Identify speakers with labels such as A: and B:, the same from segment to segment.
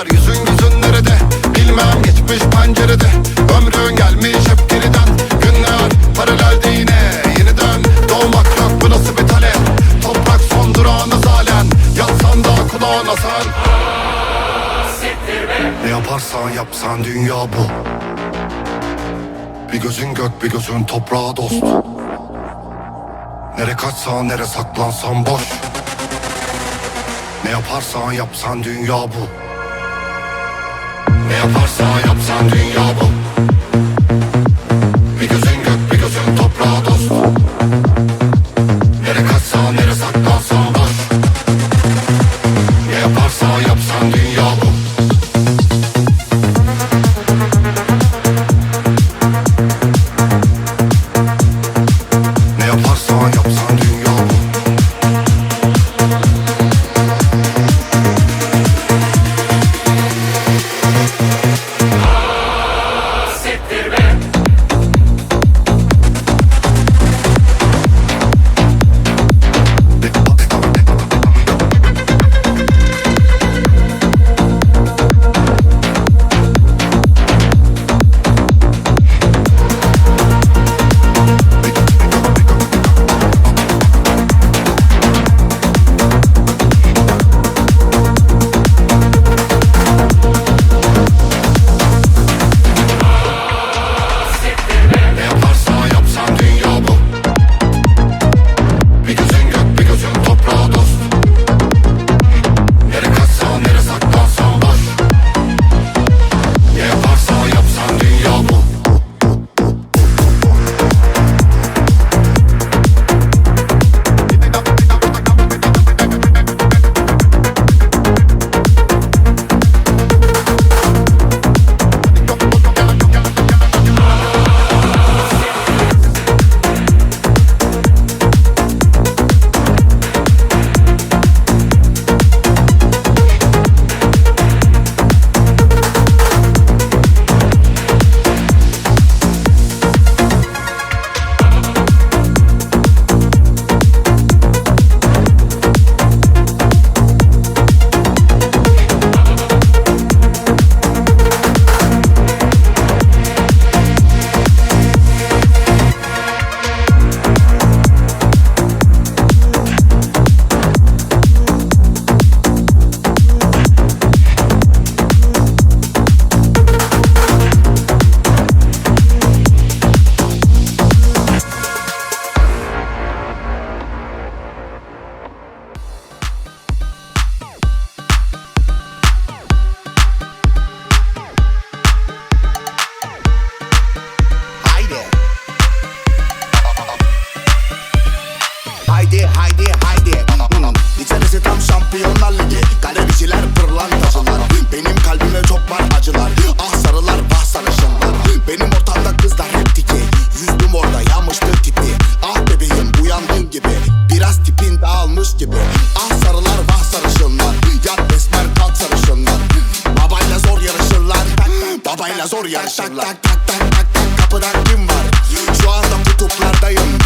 A: var Yüzün yüzün nerede? Bilmem geçmiş pencerede. Ömrün gelmiş hep geriden. Günler paralel de yine yeniden. Doğmak yok bu nasıl bir talep? Toprak son durağına zalen. Yatsan da kulağına sen Ne yaparsan yapsan dünya bu. Bir gözün gök bir gözün toprağa dost. Nere kaçsan nere saklansan boş. Ne yaparsan yapsan dünya bu. Yapsa yapsan dünya bu.
B: Şampiyonlar Ligi Galericiler pırlantacılar Benim kalbime çok var acılar Ah sarılar bah sarışınlar Benim ortamda kızlar hep tiki Yüzdüm orada yanmıştı tipi Ah bebeğim uyandın gibi Biraz tipin dağılmış gibi Ah sarılar bah sarışınlar Yat besmer kalk sarışınlar Babayla zor yarışırlar Babayla zor yarışırlar Tak tak tak tak tak, tak. Kapıdan kim var?
C: Şu anda kutuplardayım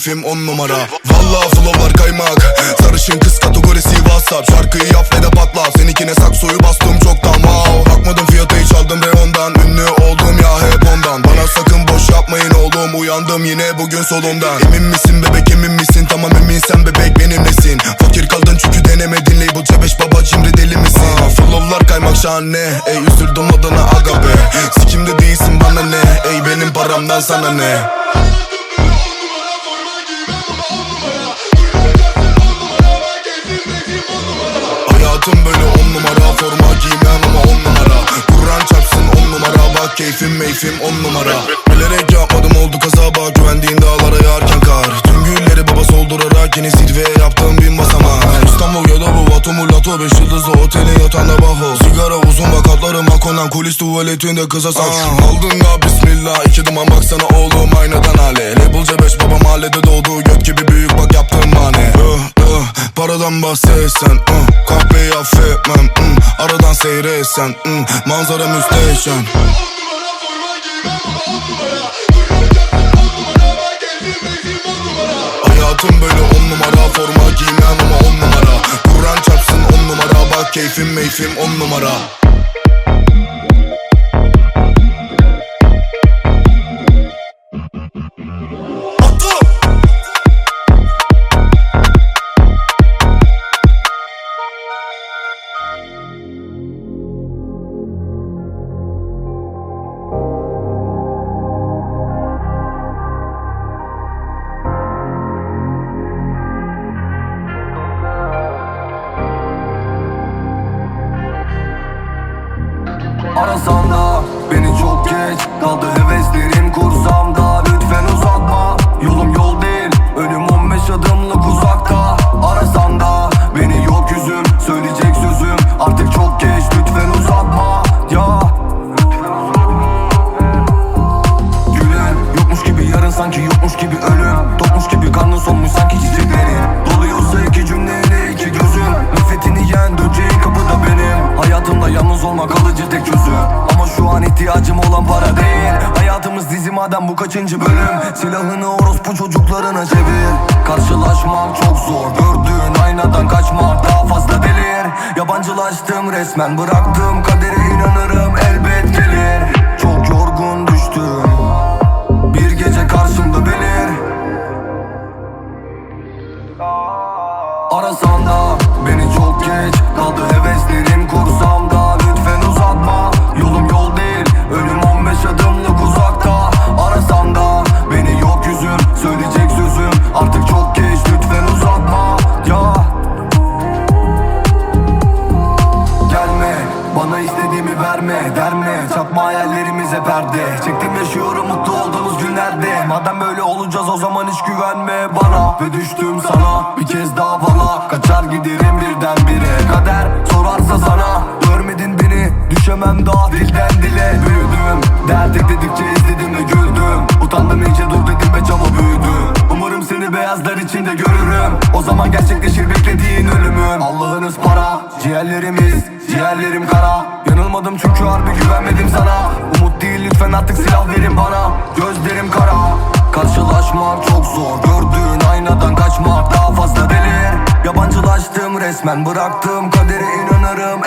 C: keyfim on numara. Valla flowlar kaymak. Sarışın kız kategorisi whatsapp. Şarkıyı yap ve de patlat Seninkine saksoyu bastım çoktan wow Bakmadım fiyatı hiç aldım reyondan Ünlü oldum ya hep ondan. Bana sakın boş yapmayın oğlum. Uyandım yine bugün solumdan. Emin misin bebek emin misin? Tamam eminsen bebek benimlesin Fakir kaldın çünkü denemedin. Label C5 baba cimri deli misin? Aa, Flowlar kaymak şahane. Ey üzüldüm adına aga be Sikimde değilsin bana ne? Ey benim paramdan sana ne Hayatım böyle on numara Forma giymem ama on numara. Kur'an çarpsın on numara Bak keyfim meyfim on numara. Bilerek yapmadım oldu kaza bak Güvendiğin dağlara yağarken kar. Tüm gülleri baba soldurarak Yine zirveye yaptığım bin basamak Lato Beş yıldızlı otelin yatağında baho Sigara uzun bak atlarım Hakonan kulis tuvaletinde kıza sak Aldın ya bismillah iki duman baksana oğlum aynadan hale Label C5 baba mahallede doğdu Gök gibi büyük bak yaptığım mane uh, uh, Paradan bahsetsen uh, Kahveyi affetmem mm, Aradan seyretsen mm, Manzara müsteşem Hayatım böyle on numara Forma giymem ama on numara. Kur'an çarpsın on numara Bak keyfim meyfim on numara
D: kaçıncı bölüm. Silahını orospu çocuklarına çevir. Karşılaşmak çok zor. Gördüğün aynadan kaçmak daha fazla delir. Yabancılaştım resmen bıraktım Ve düştüm sana bir kez daha bana. Kaçar giderim birdenbire. Kader sorarsa sana Görmedin beni. Düşemem daha dilden dile. Büyüdüm dert ekledikçe izledim ve güldüm. Utandım iyice dur dedim ve çaba büyüdü Umarım seni beyazlar içinde görürüm. O zaman gerçekleşir beklediğin ölümüm. Allah'ınız para ciğerlerimiz Ciğerlerim kara. Yanılmadım çünkü harbi güvenmedim sana. Umut değil lütfen artık silah verin bana. Gözlerim kara. Karşılaşmak Resmen bıraktım kadere inanırım